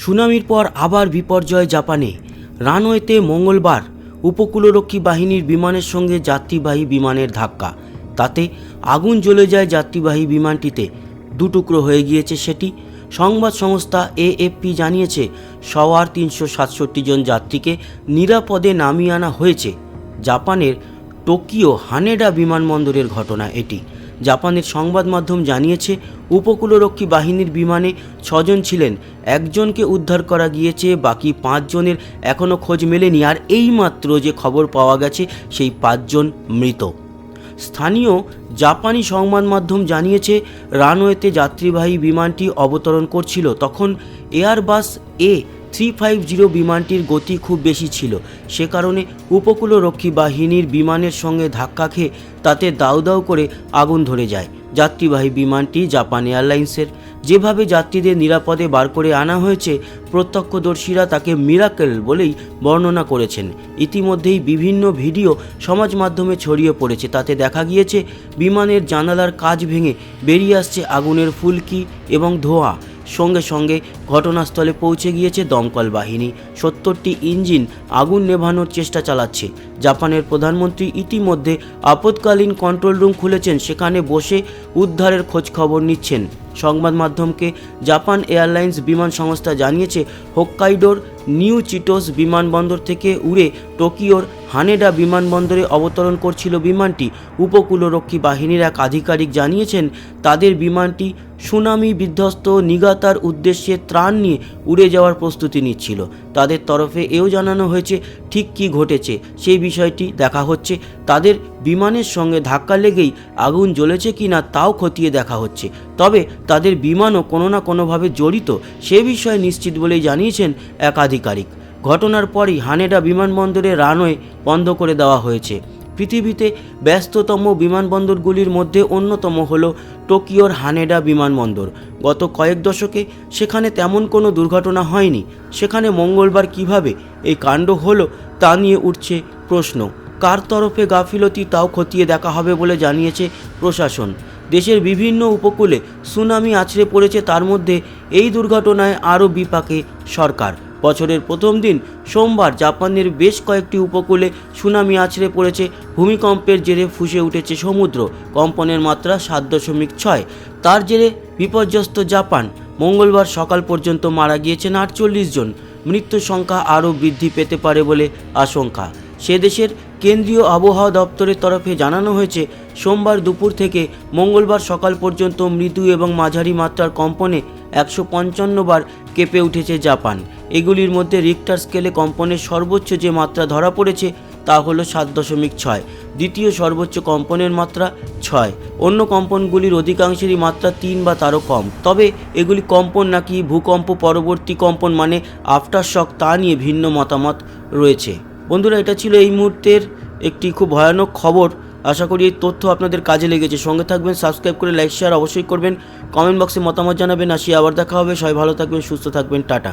সুনামির পর আবার বিপর্যয় জাপানে। রানওয়েতে মঙ্গলবার উপকূলরক্ষী বাহিনীর বিমানের সঙ্গে যাত্রীবাহী বিমানের ধাক্কা। তাতে আগুন জ্বলে যায় যাত্রীবাহী বিমানটিতে। দুটুকরো হয়ে গিয়েছে সেটি। সংবাদ সংস্থা এএফপি জানিয়েছে, সওয়ার তিনশো সাতষট্টি জন যাত্রীকে নিরাপদে নামিয়ে আনা হয়েছে। জাপানের টোকিও হানেডা বিমানবন্দরের ঘটনা এটি। জাপানের সংবাদ মাধ্যম জানিয়েছে, উপকূলরক্ষী বাহিনীর বিমানে ছজন ছিলেন, একজনকে উদ্ধার করা গিয়েছে, বাকি পাঁচজনের এখনও খোঁজ মেলেনি, আর এইমাত্র যে খবর পাওয়া গেছে, সেই পাঁচজন মৃত। স্থানীয় জাপানি সংবাদ মাধ্যম জানিয়েছে, রানওয়েতে যাত্রীবাহী বিমানটি অবতরণ করছিল, তখন Airbus A three five zero বিমানটির গতি খুব বেশি ছিল। সে কারণে উপকূলরক্ষী বাহিনীর বিমানের সঙ্গে ধাক্কা খেয়ে তাতে দাউ দাউ করে আগুন ধরে যায়। যাত্রীবাহী বিমানটি জাপান এয়ারলাইন্সের। যেভাবে যাত্রীদের নিরাপদে বার করে আনা হয়েছে, প্রত্যক্ষদর্শীরা তাকে মিরাকেল বলেই বর্ণনা করেছেন। ইতিমধ্যেই বিভিন্ন ভিডিও সমাজ মাধ্যমে ছড়িয়ে পড়েছে। তাতে দেখা গিয়েছে, বিমানের জানালার কাজ ভেঙে বেরিয়ে আসছে আগুনের ফুলকি এবং ধোঁয়া। সঙ্গে সঙ্গে ঘটনাস্থলে পৌঁছে গিয়েছে দমকল বাহিনী। সত্তরটি ইঞ্জিন আগুন নেভানোর চেষ্টা চালাচ্ছে। জাপানের প্রধানমন্ত্রী ইতিমধ্যে আপৎকালীন কন্ট্রোল রুম খুলেছেন, সেখানে বসে উদ্ধারের খোঁজ খবর নিচ্ছেন। সংবাদ মাধ্যমকে জাপান এয়ারলাইন্স বিমান সংস্থা জানিয়েছে, হোক্কাইডোর নিউ চিটোস বিমানবন্দর থেকে উড়ে টোকিওর হানেডা বিমানবন্দরে অবতরণ করছিল বিমানটি। উপকূলরক্ষী বাহিনীর এক আধিকারিক জানিয়েছেন, তাদের বিমানটি সুনামি বিধ্বস্ত নিগাতার উদ্দেশ্যে ত্রাণ নিয়ে উড়ে যাওয়ার প্রস্তুতি নিচ্ছিল। তাদের তরফে এও জানানো হয়েছে, ঠিক কী ঘটেছে, সেই বিষয়টি দেখা হচ্ছে। তাদের বিমানের সঙ্গে ধাক্কা লেগেই আগুন জ্বলেছে কি না তাও খতিয়ে দেখা হচ্ছে। তবে তাদের বিমানও কোনো না কোনোভাবে জড়িত, সে বিষয়ে নিশ্চিত বলেই জানিয়েছেন এক আধিকারিক। ঘটনার পরই হানেডা বিমানবন্দরে রানওয়ে বন্ধ করে দেওয়া হয়েছে। পৃথিবীতে ব্যস্ততম বিমানবন্দরগুলির মধ্যে অন্যতম হল টোকিওর হানেডা বিমানবন্দর। গত কয়েক দশকে সেখানে তেমন কোনো দুর্ঘটনা হয়নি। সেখানে মঙ্গলবার কীভাবে এই কাণ্ড হলো তা নিয়ে উঠছে প্রশ্ন। কার তরফে গাফিলতি তাও খতিয়ে দেখা হবে বলে জানিয়েছে প্রশাসন। দেশের বিভিন্ন উপকূলে সুনামি আছড়ে পড়েছে, তার মধ্যে এই দুর্ঘটনায় আরও বিপাকে সরকার। বছরের প্রথম দিন সোমবার জাপানের বেশ কয়েকটি উপকূলে সুনামি আছড়ে পড়েছে, ভূমিকম্পের জেরে ফুসে উঠেছে সমুদ্র, কম্পনের মাত্রা সাত দশমিক ছয়। তার জেরে বিপর্যস্ত জাপান, মঙ্গলবার সকাল পর্যন্ত মারা গিয়েছেন আটচল্লিশ জন। মৃত্যুর সংখ্যা আরও বৃদ্ধি পেতে পারে বলে আশঙ্কা। সে দেশের কেন্দ্রীয় আবহাওয়া দপ্তরের তরফে জানানো হয়েছে, সোমবার দুপুর থেকে মঙ্গলবার সকাল পর্যন্ত মৃদু এবং মাঝারি মাত্রার কম্পনে একশো পঞ্চান্ন বার কেঁপে উঠেছে জাপান। এগুলির মধ্যে রিক্টার স্কেলে কম্পনের সর্বোচ্চ যে মাত্রা ধরা পড়েছে তা হলো সাত দশমিক ছয়, দ্বিতীয় সর্বোচ্চ কম্পনের মাত্রা ছয়। অন্য কম্পনগুলির অধিকাংশেরই মাত্রা তিন বা তারও কম। তবে এগুলি কম্পন নাকি ভূকম্প পরবর্তী কম্পন মানে আফটার শক তা নিয়ে ভিন্ন মতামত রয়েছে। বন্ধুরা, এটা ছিল এই মুহূর্তের একটি খুব ভয়ানক খবর। আশা করি এই তথ্য আপনাদের কাজে লেগেছে। সঙ্গে থাকবেন সাবস্ক্রাইব করে লাইক শেয়ার অবশ্যই করবেন। কমেন্ট বক্সে মতামত জানাবেন। আসি, আবার দেখা হবে। সবাই ভালো থাকবেন, সুস্থ থাকবেন। টাটা।